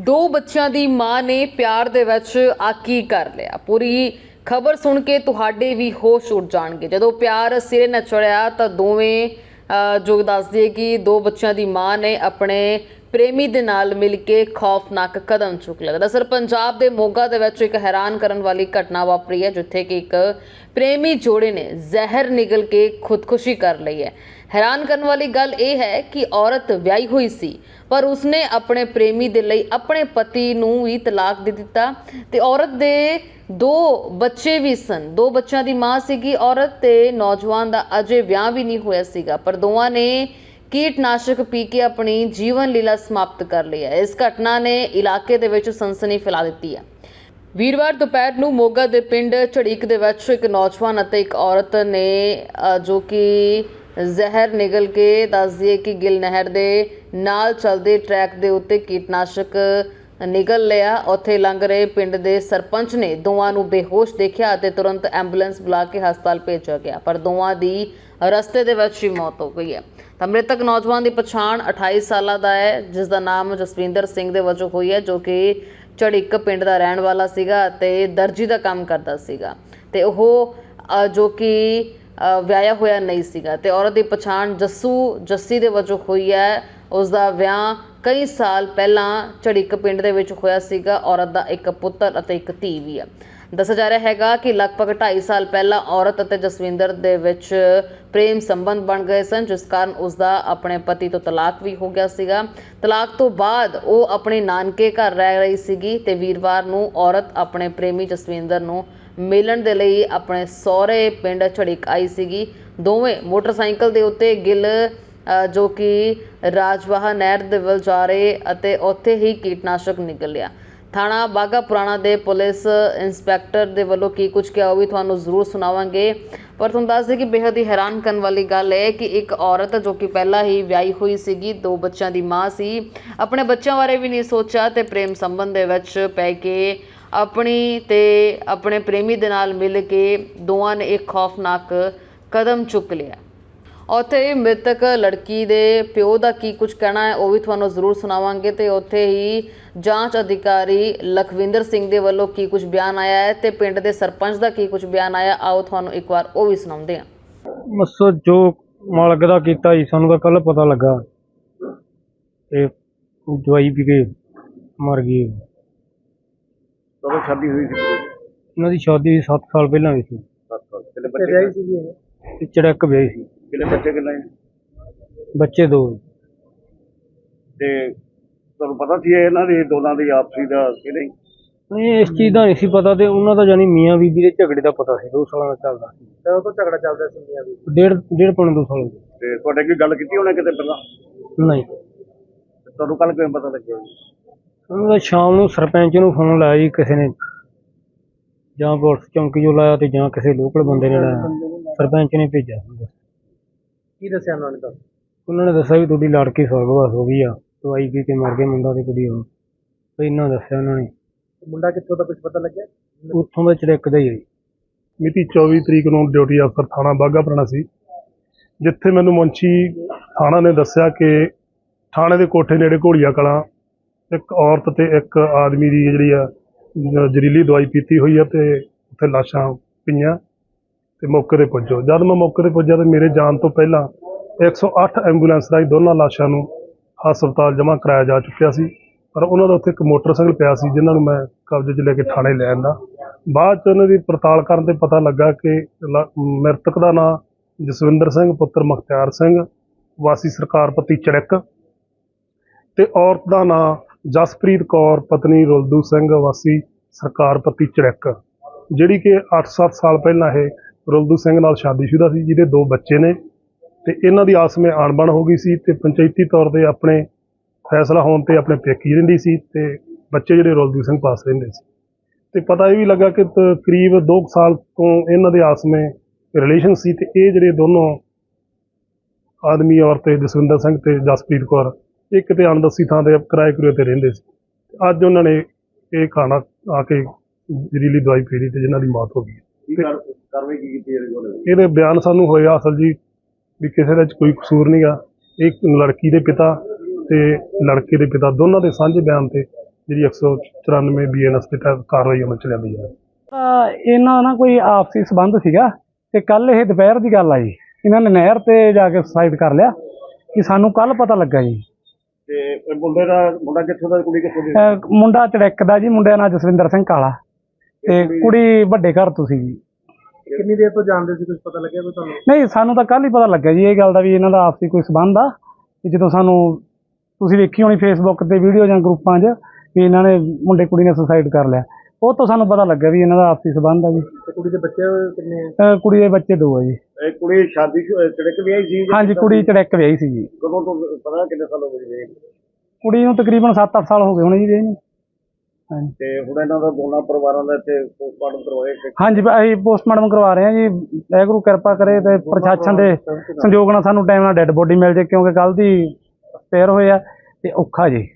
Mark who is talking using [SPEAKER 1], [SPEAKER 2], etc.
[SPEAKER 1] ਦੋ ਬੱਚਿਆਂ ਦੀ ਮਾਂ ਨੇ ਪਿਆਰ ਦੇ ਵਿੱਚ ਆਕੀ ਕਰ ਲਿਆ। ਪੂਰੀ ਖਬਰ ਸੁਣ ਕੇ ਤੁਹਾਡੇ ਵੀ ਹੋਸ਼ ਉੱਡ ਜਾਣਗੇ। ਜਦੋਂ ਪਿਆਰ ਸਿਰੇ ਨਾ ਚੜਿਆ ਤਾਂ ਦੋਵੇਂ ਜੋ ਦੱਸਦੀ ਹੈ ਕਿ ਦੋ ਬੱਚਿਆਂ ਦੀ ਮਾਂ ਨੇ ਆਪਣੇ ਪ੍ਰੇਮੀ ਦੇ ਨਾਲ ਮਿਲ ਕੇ ਖੌਫਨਾਕ ਕਦਮ ਚੁੱਕ ਲਿਆ। ਦਰਅਸਲ ਪੰਜਾਬ ਦੇ ਮੋਗਾ ਦੇ ਵਿੱਚ ਇੱਕ ਹੈਰਾਨ ਕਰਨ ਵਾਲੀ ਘਟਨਾ ਵਾਪਰੀ ਹੈ, ਜਿੱਥੇ ਕਿ ਇੱਕ ਪ੍ਰੇਮੀ ਜੋੜੇ ਨੇ ਜ਼ਹਿਰ ਨਿਗਲ ਕੇ ਖੁਦਕੁਸ਼ੀ ਕਰ ਲਈ ਹੈ। ਹੈਰਾਨ ਕਰਨ ਵਾਲੀ ਗੱਲ ਇਹ ਹੈ ਕਿ ਔਰਤ ਵਿਆਹੀ ਹੋਈ ਸੀ, ਪਰ ਉਸਨੇ ਆਪਣੇ ਪ੍ਰੇਮੀ ਦੇ ਲਈ ਆਪਣੇ ਪਤੀ ਨੂੰ ਵੀ ਤਲਾਕ ਦੇ ਦਿੱਤਾ ਤੇ ਔਰਤ ਦੇ ਦੋ ਬੱਚੇ ਵੀ ਸਨ। ਦੋ ਬੱਚਿਆਂ ਦੀ ਮਾਂ ਸੀਗੀ, ਔਰਤ ਤੇ ਨੌਜਵਾਨ ਦਾ ਅਜੇ ਵਿਆਹ ਵੀ ਨਹੀਂ ਹੋਇਆ ਸੀਗਾ, ਪਰ ਦੋਵਾਂ ਨੇ ਕੀਟਨਾਸ਼ਕ ਪੀ ਕੇ ਆਪਣੀ ਜੀਵਨ ਲੀਲਾ ਸਮਾਪਤ ਕਰ ਲਈ ਹੈ। ਇਸ ਘਟਨਾ ਨੇ ਇਲਾਕੇ ਦੇ ਵਿੱਚ ਸਨਸਨੀ ਫੈਲਾ ਦਿੱਤੀ ਹੈ। ਵੀਰਵਾਰ ਦੁਪਹਿਰ ਨੂੰ ਮੋਗਾ ਦੇ ਪਿੰਡ ਝੜੀਕ ਦੇ ਵਿੱਚ ਇੱਕ ਨੌਜਵਾਨ ਅਤੇ ਇੱਕ ਔਰਤ ਨੇ ਜੋ ਕਿ ਜ਼ਹਿਰ ਨਿਗਲ ਕੇ ਦੱਸਦੀ ਦਈਏ ਕਿ ਗਿੱਲ ਨਹਿਰ ਦੇ ਨਾਲ ਚੱਲਦੇ ਟਰੈਕ ਦੇ ਉੱਤੇ ਕੀਟਨਾਸ਼ਕ ਨਿਗਲ ਲਿਆ। ਉੱਥੇ ਲੰਘ ਰਹੇ ਪਿੰਡ ਦੇ ਸਰਪੰਚ ਨੇ ਦੋਵਾਂ ਨੂੰ ਬੇਹੋਸ਼ ਦੇਖਿਆ ਅਤੇ ਤੁਰੰਤ ਐਂਬੂਲੈਂਸ ਬੁਲਾ ਕੇ ਹਸਪਤਾਲ ਭੇਜਿਆ ਗਿਆ। ਪਰ ਦੋਵਾਂ ਦੀ ਰਸਤੇ ਦੇ ਵਿੱਚ ਹੀ ਮੌਤ ਹੋ ਗਈ ਹੈ। ਤਾਂ ਮ੍ਰਿਤਕ ਨੌਜਵਾਨ ਦੀ ਪਛਾਣ 28 ਸਾਲਾਂ ਦਾ ਹੈ, ਜਿਸ ਦਾ ਨਾਮ ਜਸਵਿੰਦਰ ਸਿੰਘ ਦੇ ਵਜੋਂ ਹੋਈ ਹੈ, ਜੋ ਕਿ ਝੜਿੱਕ ਪਿੰਡ ਦਾ ਰਹਿਣ ਵਾਲਾ ਸੀਗਾ ਅਤੇ ਦਰਜੀ ਦਾ ਕੰਮ ਕਰਦਾ ਸੀਗਾ। ਤੇ ਉਹ ਜੋ ਕਿ ਵਿਆਹਿਆ ਹੋਇਆ ਨਹੀਂ ਸੀਗਾ। ਤੇ ਔਰਤ ਦੀ ਪਛਾਣ ਜੱਸੂ, ਜੱਸੀ ਦੇ ਵਜੋਂ ਹੋਈ ਹੈ। ਉਸ ਦਾ ਵਿਆਹ ਕਈ ਸਾਲ ਪਹਿਲਾਂ ਝੜਿੱਕ ਪਿੰਡ ਦੇ ਵਿੱਚ ਹੋਇਆ ਸੀਗਾ, ਔਰਤ ਦਾ ਇੱਕ ਪੁੱਤਰ ਅਤੇ ਇੱਕ ਧੀ ਵੀ ਆ। ਦੱਸਿਆ ਜਾ ਰਿਹਾ ਹੈਗਾ ਕਿ ਲਗਭਗ 2.5 ਸਾਲ ਪਹਿਲਾਂ ਔਰਤ ਅਤੇ ਜਸਵਿੰਦਰ ਦੇ ਵਿੱਚ ਪ੍ਰੇਮ ਸੰਬੰਧ ਬਣ ਗਏ ਸਨ, ਜਿਸ ਕਾਰਨ ਉਸ ਦਾ ਆਪਣੇ ਪਤੀ ਤੋਂ ਤਲਾਕ ਵੀ ਹੋ ਗਿਆ ਸੀਗਾ। ਤਲਾਕ ਤੋਂ ਬਾਅਦ ਉਹ ਆਪਣੇ ਨਾਨਕੇ ਘਰ ਰਹਿ ਰਹੀ ਸੀਗੀ ਤੇ ਵੀਰਵਾਰ ਨੂੰ ਔਰਤ ਆਪਣੇ ਪ੍ਰੇਮੀ ਜਸਵਿੰਦਰ ਨੂੰ ਮਿਲਣ ਦੇ ਲਈ ਆਪਣੇ ਸਹੁਰੇ ਪਿੰਡ ਝੜਿਕ ਆਈ ਸੀਗੀ। ਦੋਵੇਂ ਮੋਟਰਸਾਈਕਲ ਦੇ ਉੱਤੇ ਗਿੱਲ ਜੋ ਕਿ ਰਾਜਵਾਹਾ ਨਹਿਰ ਦੇ ਵੱਲ ਜਾ ਰਹੇ ਅਤੇ ਉੱਥੇ ਹੀ ਕੀਟਨਾਸ਼ਕ ਨਿਕਲਿਆ ਥਾਣਾ ਬਾਗਾ ਪੁਰਾਣਾ ਦੇ ਪੁਲਿਸ ਇੰਸਪੈਕਟਰ ਦੇ ਵੱਲੋਂ ਕੀ ਕੁਝ ਕਿਹਾ ਉਹ ਵੀ ਤੁਹਾਨੂੰ ਜ਼ਰੂਰ ਸੁਣਾਵਾਂਗੇ। ਪਰ ਤੁਹਾਨੂੰ ਦੱਸ ਦੇ ਕਿ ਬੇहद ਹੀ ਹੈਰਾਨ ਕਰਨ ਵਾਲੀ ਗੱਲ ਹੈ ਕਿ ਇੱਕ ਔਰਤ ਜੋ ਕਿ ਪਹਿਲਾਂ ਹੀ ਵਿਆਹੀ ਹੋਈ ਸੀਗੀ, ਦੋ ਬੱਚਿਆਂ ਦੀ ਮਾਂ ਸੀ, ਆਪਣੇ ਬੱਚਿਆਂ ਬਾਰੇ ਵੀ ਨਹੀਂ ਸੋਚਿਆ ਤੇ ਪ੍ਰੇਮ ਸੰਬੰਧ ਦੇ ਵਿੱਚ ਪੈ ਕੇ ਆਪਣੀ ਤੇ ਆਪਣੇ ਪ੍ਰੇਮੀ ਦੇ ਨਾਲ ਮਿਲ ਕੇ ਦੋਵਾਂ ਨੇ ਇੱਕ ਖੌਫਨਾਕ ਕਦਮ ਚੁੱਕ ਲਿਆ। ਉੱਥੇ ਮ੍ਰਿਤਕ ਲੜਕੀ ਦੇ ਪਿਓ ਦਾ ਕੀ ਕੁਝ ਕਹਿਣਾ ਹੈ ਉਹ ਵੀ ਤੁਹਾਨੂੰ ਜ਼ਰੂਰ ਸੁਣਾਵਾਂਗੇ ਤੇ ਉੱਥੇ ਹੀ ਜਾਂਚ ਅਧਿਕਾਰੀ ਲਖਵਿੰਦਰ ਸਿੰਘ ਦੇ ਵੱਲੋਂ ਕੀ ਕੁਝ ਬਿਆਨ ਆਇਆ ਹੈ ਤੇ ਪਿੰਡ ਦੇ ਸਰਪੰਚ ਦਾ ਕੀ ਕੁਝ ਬਿਆਨ ਆਇਆ ਆਓ ਤੁਹਾਨੂੰ ਇੱਕ ਵਾਰ ਉਹ ਵੀ ਸੁਣਾਉਂਦੇ ਹਾਂ।
[SPEAKER 2] ਬਸ ਜੋ ਮਾਲਕ ਦਾ ਕੀਤਾ ਜੀ ਸਾਨੂੰ ਤਾਂ ਕੱਲ ਪਤਾ ਲੱਗਾ। ਤੇ ਦਵਾਈ ਪੀ ਕੇ ਮਰ ਗਈ।
[SPEAKER 3] ਕਦੋਂ ਸ਼ਾਦੀ ਹੋਈ ਸੀ?
[SPEAKER 2] ਇਹਨਾਂ ਦੀ ਸ਼ਾਦੀ 7 ਸਾਲ ਪਹਿਲਾਂ ਹੋਈ ਸੀ।
[SPEAKER 3] 7 ਸਾਲ। ਕਿੰਨੇ ਬੱਚੇ
[SPEAKER 2] ਤੇ ਚੜਕ ਵਿਆਹੀ ਸੀ।
[SPEAKER 3] ਕਿੰਨੇ ਬੱਚੇ ਕਿੰਨੇ?
[SPEAKER 2] ਬੱਚੇ ਦੋ।
[SPEAKER 3] ਤੇ ਤੁਹਾਨੂੰ ਪਤਾ ਸੀ ਇਹ ਇਹਨਾਂ ਦੇ ਦੋਨਾਂ ਦੀ ਆਪਸੀ ਦਾ ਕਿ ਨਹੀਂ?
[SPEAKER 2] ਨਹੀਂ ਇਸ ਚੀਜ਼ ਦਾ ਨਹੀਂ ਸੀ ਪਤਾ ਤੇ ਉਹਨਾਂ ਦਾ ਜਾਨੀ ਮੀਆਂ ਬੀਬੀ ਦੇ ਝਗੜੇ ਦਾ ਪਤਾ ਸੀ ਦੋ ਸਾਲਾਂ ਦਾ ਚੱਲਦਾ ਸੀ।
[SPEAKER 3] ਤੇ ਉਹ ਤੋਂ ਝਗੜਾ ਚੱਲਦਾ ਸੀ ਮੀਆਂ ਵੀ
[SPEAKER 2] ਡੇਢ ਡੇਢ ਪੌਣੇ ਦੋ ਸਾਲ ਦਾ
[SPEAKER 3] ਤੇ ਤੁਹਾਡੇ ਕੀ ਗੱਲ ਕੀਤੀ ਉਹਨੇ ਕਿਤੇ ਪਹਿਲਾਂ?
[SPEAKER 2] ਨਹੀਂ।
[SPEAKER 3] ਤੇ ਤੁਹਾਨੂੰ ਕੱਲ ਕਿਵੇਂ ਪਤਾ ਲੱਗਿਆ ਜੀ?
[SPEAKER 2] ਉਹਨਾਂ ਦਾ ਸ਼ਾਮ ਨੂੰ ਸਰਪੰਚ ਨੂੰ ਫੋਨ ਲਾਇਆ ਜੀ ਕਿਸੇ ਨੇ। ਜਾਂ ਪੁਲਿਸ ਚੌਂਕੀ ਜੋ ਲਾਇਆ ਤੇ ਜਾਂ ਕਿਸੇ ਲੋਕਲ ਬੰਦੇ ਨੇ ਲਾਇਆ। ਸਰਪੰਚ ਨੇ ਭੇਜਿਆ।
[SPEAKER 3] ਕੀ ਦੱਸਿਆ ਉਹਨਾਂ ਨੇ ਤਾਂ?
[SPEAKER 2] ਉਹਨਾਂ ਨੇ ਦੱਸਿਆ ਵੀ ਤੁਹਾਡੀ ਲੜਕੀ ਸਵਰਗਵਾਸ ਹੋ ਗਈ ਆ ਦਵਾਈ ਪੀ ਕੇ ਮਰ ਗਿਆ ਮੁੰਡਾ ਤੇ ਕੁੜੀ ਉਹ ਤੇ ਇੰਨਾ ਦੱਸਿਆ ਉਹਨਾਂ ਨੇ।
[SPEAKER 3] ਮੁੰਡਾ ਕਿੱਥੋਂ ਦਾ ਕੁਝ ਪਤਾ ਲੱਗਿਆ?
[SPEAKER 2] ਉੱਥੋਂ ਦਾ ਚੜਕ ਦਾ ਹੀ ਹੈ ਜੀ।
[SPEAKER 4] ਮਿਤੀ 24 ਤਰੀਕ ਨੂੰ ਡਿਊਟੀ ਅਫਸਰ ਥਾਣਾ ਬਾਘਾ ਪੁਰਾਣਾ ਸੀ ਜਿੱਥੇ ਮੈਨੂੰ ਮੁੰਸ਼ੀ ਥਾਣਾ ਨੇ ਦੱਸਿਆ ਕਿ ਥਾਣੇ ਦੇ ਕੋਠੇ ਨੇੜੇ ਘੋੜੀਆ ਕਲਾਂ ਇੱਕ ਔਰਤ ਤੇ ਇੱਕ ਆਦਮੀ ਦੀ ਜਿਹੜੀ ਆ ਜ- ਜ਼ਹਿਰੀਲੀ ਦਵਾਈ ਪੀਤੀ ਹੋਈ ਆ ਤੇ ਉੱਥੇ ਲਾਸ਼ਾਂ ਪਈਆਂ। ਤੇ ਮੌਕੇ ਤੇ ਪੁੱਜੋ। ਜਦ ਮੈਂ ਮੌਕੇ ਤੇ ਪੁੱਜਿਆ ਤੇ ਮੇਰੇ ਜਾਣ ਤੋਂ ਪਹਿਲਾਂ 108 ਐਂਬੂਲੈਂਸ ਰਾਹੀਂ ਦੋਨਾਂ ਲਾਸ਼ਾਂ ਨੂੰ ਹਸਪਤਾਲ ਜਮ੍ਹਾਂ ਕਰਾਇਆ ਜਾ ਚੁੱਕਿਆ ਸੀ। ਪਰ ਉਹਨਾਂ ਦਾ ਉੱਥੇ ਇੱਕ ਮੋਟਰਸਾਈਕਲ ਪਿਆ ਸੀ, ਜਿਨ੍ਹਾਂ ਨੂੰ ਮੈਂ ਕਬਜ਼ੇ 'ਚ ਲੈ ਕੇ ਥਾਣੇ ਲੈ ਆਂਦਾ। ਬਾਅਦ 'ਚ ਉਹਨਾਂ ਦੀ ਪੜਤਾਲ ਕਰਨ ਤੇ ਪਤਾ ਲੱਗਾ ਕਿ ਲ- ਮ੍ਰਿਤਕ ਦਾ ਨਾਂ ਜਸਵਿੰਦਰ ਸਿੰਘ, ਪੁੱਤਰ ਮੁਖਤਿਆਰ ਸਿੰਘ, ਵਾਸੀ ਸਰਕਾਰਪਤੀ ਚੜਕ ਤੇ ਔਰਤ ਦਾ ਨਾਂ ਜਸਪ੍ਰੀਤ ਕੌਰ, ਪਤਨੀ ਰੁਲਦੂ ਸਿੰਘ, ਵਾਸੀ ਸਰਕਾਰਪਤੀ ਚੜਕ। ਜਿਹੜੀ ਕਿ 8-7 ਸਾਲ ਪਹਿਲਾਂ ਇਹ ਰੁਲਦੂ ਸਿੰਘ ਨਾਲ ਸ਼ਾਦੀशुदा ਸੀ, ਜਿਹਦੇ ਦੋ ਬੱਚੇ ਨੇ ਤੇ ਇਹਨਾਂ ਦੀ ਆਸ ਵਿੱਚ ਅਣਬਣ ਹੋ ਗਈ ਸੀ ਤੇ ਪੰਚਾਇਤੀ ਤੌਰ ਤੇ ਆਪਣੇ ਫੈਸਲਾ ਹੋਣ ਤੇ ਆਪਣੇ ਪੇਕੀ ਰਹਿੰਦੀ ਸੀ ਤੇ ਬੱਚੇ ਜਿਹੜੇ ਰੁਲਦੂ ਸਿੰਘ ਪਾਸ ਰਹਿੰਦੇ ਸੀ। ਤੇ ਪਤਾ ਇਹ ਵੀ ਲੱਗਾ ਕਿ ਤਕਰੀਬ 2 ਸਾਲ ਤੋਂ ਇਹਨਾਂ ਦੇ ਆਸ ਵਿੱਚ ਰਿਲੇਸ਼ਨ ਸੀ ਤੇ ਇਹ ਜਿਹੜੇ ਦੋਨੋਂ ਆਦਮੀ ਔਰਤ ਜਸਵਿੰਦਰ ਸਿੰਘ ਤੇ ਜਸਪ੍ਰੀਤ ਕੌਰ, ਇਹ ਕਿਤੇ ਅਣਦੱਸੀ ਥਾਂ ਤੇ ਕਿਰਾਏ ਕੁਰੇ ਤੇ ਰਹਿੰਦੇ ਸੀ। ਅੱਜ ਉਹਨਾਂ ਨੇ ਇਹ ਖਾਣਾ ਆ ਕੇ ਜ਼ਹਿਰੀਲੀ ਦਵਾਈ ਪੀ ਲਈ ਤੇ ਜਿਨ੍ਹਾਂ ਦੀ ਮੌਤ ਹੋ ਗਈ
[SPEAKER 3] ਕੀ ਕਰ ਕਾਰਵਾਈ ਕੀ ਕੀਤੀ ਇਹਦੇ ਕੋਲ?
[SPEAKER 4] ਇਹਦੇ ਬਿਆਨ ਸਾਨੂੰ ਹੋਇਆ ਅਸਲ ਜੀ ਵੀ ਕਿਸੇ ਦਾ ਕੋਈ ਕਸੂਰ ਨਹੀਂਗਾ ਇੱਕ ਲੜਕੀ ਦੇ ਪਿਤਾ ਤੇ ਲੜਕੇ ਦੇ ਪਿਤਾ ਦੋਨਾਂ ਦੇ ਸਾਂਝੇ ਬਿਆਨ ਤੇ ਜਿਹੜੀ 194 ਬੀਐਨਐਸ ਦੇ ਤਹਿਤ ਕਾਰਵਾਈ ਅਮਲ ਚ ਲਿਆਂਦੀ ਹੈ
[SPEAKER 5] ਤਾਂ ਇਹਨਾਂ ਦਾ ਨਾ ਕੋਈ ਆਪਸੀ ਸਬੰਧ ਸੀਗਾ ਤੇ ਕੱਲ ਇਹ ਦੁਪਹਿਰ ਦੀ ਗੱਲ ਆ ਜੀ। ਇਹਨਾਂ ਨੇ ਨਹਿਰ ਤੇ ਜਾ ਕੇ ਸੁਸਾਈਡ ਕਰ ਲਿਆ ਕਿ ਸਾਨੂੰ ਕੱਲ ਪਤਾ ਲੱਗਾ ਜੀ।
[SPEAKER 3] ਤੇ ਇਹ ਮੁੰਡੇ ਦਾ ਮੁੰਡਾ ਕਿੱਥੋਂ ਦਾ ਕੁੜੀ ਕਿੱਥੋਂ ਦੀ?
[SPEAKER 5] ਅਹ ਮੁੰਡਾ ਚੜੈਕ ਦਾ ਜੀ ਮੁੰਡੇ ਦਾ ਨਾਂ ਜਸਵਿੰਦਰ ਸਿੰਘ ਕਾਲਾ। ਤੇ ਕੁੜੀ ਵੱਡੇ ਘਰ ਤੋਂ ਸੀ ਜੀ
[SPEAKER 3] ਕਿੰਨੀ ਦੇਰ ਤੋਂ ਜਾਣਦੇ ਸੀ? ਕੁਝ ਪਤਾ ਲੱਗਿਆ ਕੋਈ ਤੁਹਾਨੂੰ?
[SPEAKER 5] ਨਹੀਂ ਸਾਨੂੰ ਤਾਂ ਕੱਲ ਹੀ ਪਤਾ ਲੱਗਾ ਜੀ ਇਹ ਗੱਲ ਦਾ ਵੀ ਇਹਨਾਂ ਦਾ ਆਪਸੀ ਕੋਈ ਸਬੰਧ ਆ। ਕਿ ਜਦੋਂ ਸਾਨੂੰ ਤੁਸੀਂ ਵੇਖੀ ਹੋਣੀ ਫੇਸਬੁੱਕ ਤੇ ਵੀਡੀਓ ਜਾਂ ਗਰੁੱਪਾਂ 'ਚ ਵੀ ਇਹਨਾਂ ਨੇ ਮੁੰਡੇ ਕੁੜੀ ਨੇ ਸੁਸਾਈਡ ਕਰ ਲਿਆ। ਉਹ ਤੋਂ ਸਾਨੂੰ ਪਤਾ ਲੱਗਾ ਵੀ ਇਹਨਾਂ ਦਾ ਆਪਸੀ ਸਬੰਧ ਆ ਜੀ।
[SPEAKER 3] ਤੇ ਕੁੜੀ ਦੇ ਬੱਚੇ ਕਿੰਨੇ
[SPEAKER 5] ਅਹ ਕੁੜੀ ਦੇ ਬੱਚੇ ਦੋ ਆ ਜੀ।
[SPEAKER 3] ਇਹ ਕੁੜੀ ਸ਼ਾਦੀ ਚੜਕ ਵੀ ਆਈ ਸੀ? ਜਾਂ
[SPEAKER 5] ਹਾਂਜੀ ਕੁੜੀ ਚੜੈਕ ਵਿਆਹੀ ਸੀ ਜੀ।
[SPEAKER 3] ਕਦੋਂ ਤੋਂ ਪਤਾ ਕਿੰਨੇ ਸਾਲ ਹੋ ਗਏ ਜੀ
[SPEAKER 5] ਕੁੜੀ ਨੂੰ ਤਕਰੀਬਨ 7-8 ਸਾਲ ਹੋ ਗਏ ਹੋਣੇ ਜੀ ਵਿਆਹੀ ਨੂੰ। ਹਾਂਜੀ।
[SPEAKER 3] ਤੇ ਹੁਣ ਇਹਨਾਂ ਦਾ ਦੋਨਾਂ ਪਰਿਵਾਰਾਂ ਦਾ ਇੱਥੇ ਪੋਸਟਮਾਰਟਮ ਕਰਵਾਏ ਤੇ
[SPEAKER 5] ਹਾਂਜੀ ਬ- ਅਸੀਂ ਪੋਸਟਮਾਰਟਮ ਕਰਵਾ ਰਹੇ ਹਾਂ ਜੀ। ਵਾਹਿਗੁਰੂ ਕਿਰਪਾ ਕਰੇ ਤੇ ਪ੍ਰਸ਼ਾਸਨ ਦੇ ਸੰਯੋਗ ਨਾਲ ਸਾਨੂੰ ਟਾਈਮ ਨਾਲ ਡੈੱਡ ਬੋਡੀ ਮਿਲ ਜੇ ਕਿਉਂਕਿ ਕੱਲ ਦੀ ਸਪੇਅਰ ਹੋਏ ਆ ਤੇ ਔਖਾ ਜੀ।